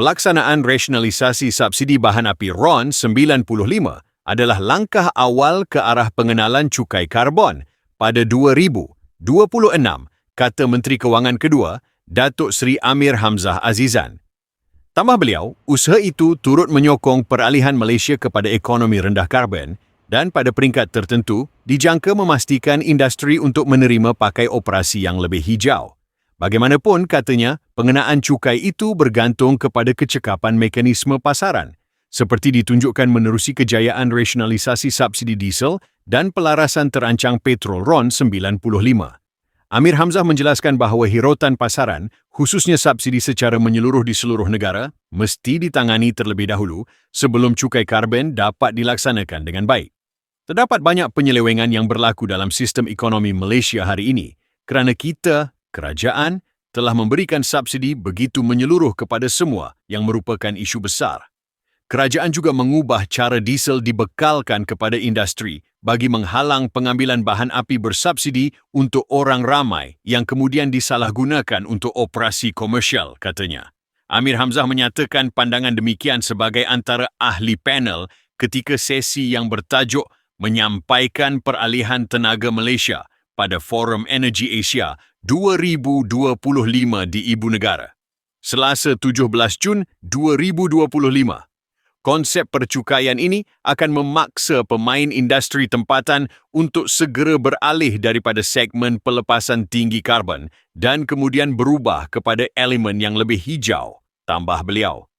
Pelaksanaan rasionalisasi subsidi bahan api RON 95 adalah langkah awal ke arah pengenalan cukai karbon pada 2026, kata Menteri Kewangan kedua, Datuk Seri Amir Hamzah Azizan. Tambah beliau, usaha itu turut menyokong peralihan Malaysia kepada ekonomi rendah karbon dan pada peringkat tertentu dijangka memastikan industri untuk menerima pakai operasi yang lebih hijau. Bagaimanapun, katanya, pengenaan cukai itu bergantung kepada kecekapan mekanisme pasaran, seperti ditunjukkan menerusi kejayaan rasionalisasi subsidi diesel dan pelarasan terancang petrol RON 95. Amir Hamzah menjelaskan bahawa hirotan pasaran, khususnya subsidi secara menyeluruh di seluruh negara, mesti ditangani terlebih dahulu sebelum cukai karbon dapat dilaksanakan dengan baik. Terdapat banyak penyelewengan yang berlaku dalam sistem ekonomi Malaysia hari ini kerana kita kerajaan telah memberikan subsidi begitu menyeluruh kepada semua yang merupakan isu besar. Kerajaan juga mengubah cara diesel dibekalkan kepada industri bagi menghalang pengambilan bahan api bersubsidi untuk orang ramai yang kemudian disalahgunakan untuk operasi komersial, katanya. Amir Hamzah menyatakan pandangan demikian sebagai antara ahli panel ketika sesi yang bertajuk menyampaikan peralihan tenaga Malaysia pada Forum Energy Asia 2025 di Ibu Negara. Selasa 17 Jun 2025. Konsep percukaian ini akan memaksa pemain industri tempatan untuk segera beralih daripada segmen pelepasan tinggi karbon dan kemudian berubah kepada elemen yang lebih hijau, tambah beliau.